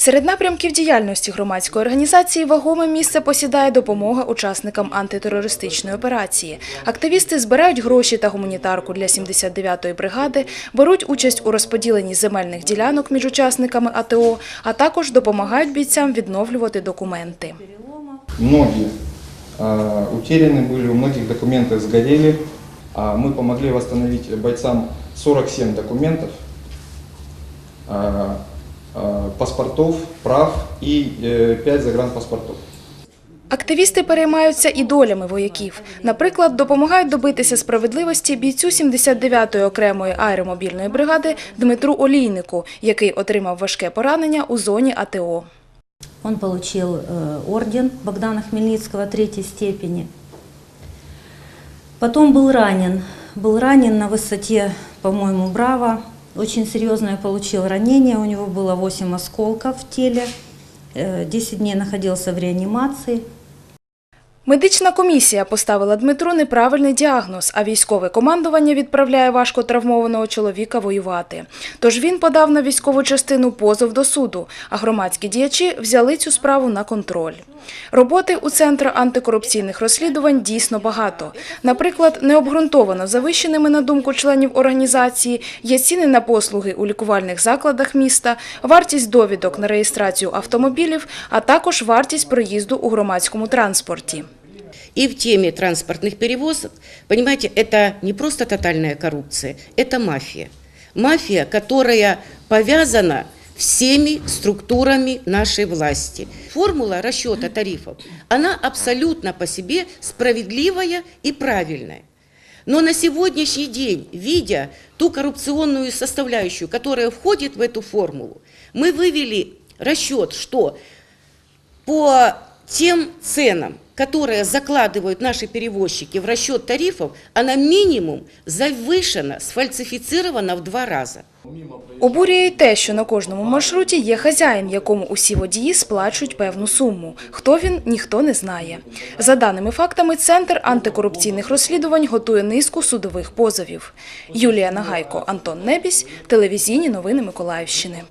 Серед напрямків діяльності громадської організації вагоме місце посідає допомога учасникам антитерористичної операції. Активісти збирають гроші та гуманітарку для 79-ї бригади, беруть участь у розподіленні земельних ділянок між учасниками АТО, а також допомагають бійцям відновлювати документи. Многие э, утеряны были, у многих документы сгорели. А мы помогли восстановить бойцам 47 документов, э, э, паспортов, прав и э, 5 загранпаспортов. Активісти переймаються і долями вояків. Наприклад, допомагають добитися справедливості бійцю 79-ї окремої аеромобільної бригади Дмитру Олійнику, який отримав важке поранення у зоні АТО. Он получил э, орден Богдана Хмельницкого третьей степени. Потом был ранен. Был ранен на высоте, по-моему, Браво. Очень серьезное получил ранение. У него было 8 осколков в теле. Э, 10 дней находился в реанимации. Медична комісія поставила Дмитру неправильний діагноз, а військове командування відправляє важко травмованого чоловіка воювати. Тож він подав на військову частину позов до суду, а громадські діячі взяли цю справу на контроль. Роботи у Центру антикорупційних розслідувань дійсно багато. Наприклад, необґрунтовано завищеними, на думку членів організації, є ціни на послуги у лікувальних закладах міста, вартість довідок на реєстрацію автомобілів, а також вартість проїзду у громадському транспорті. И в теме транспортных перевозок, понимаете, это не просто тотальная коррупция, это мафия. Мафия, которая повязана всеми структурами нашей власти. Формула расчета тарифов, она абсолютно по себе справедливая и правильная. Но на сегодняшний день, видя ту коррупционную составляющую, которая входит в эту формулу, мы вывели расчет, что по тем ценам, которые закладывают наши перевозчики в расчет тарифов, она минимум завышена, сфальсифицирована в два раза. Обурює й те, що на кожному маршруті є хазяїн, якому усі водії сплачують певну суму. Хто він, ніхто не знає. За даними фактами, Центр антикорупційних розслідувань готує низку судових позовів. Юлія Нагайко, Антон Небісь, телевізійні новини Миколаївщини.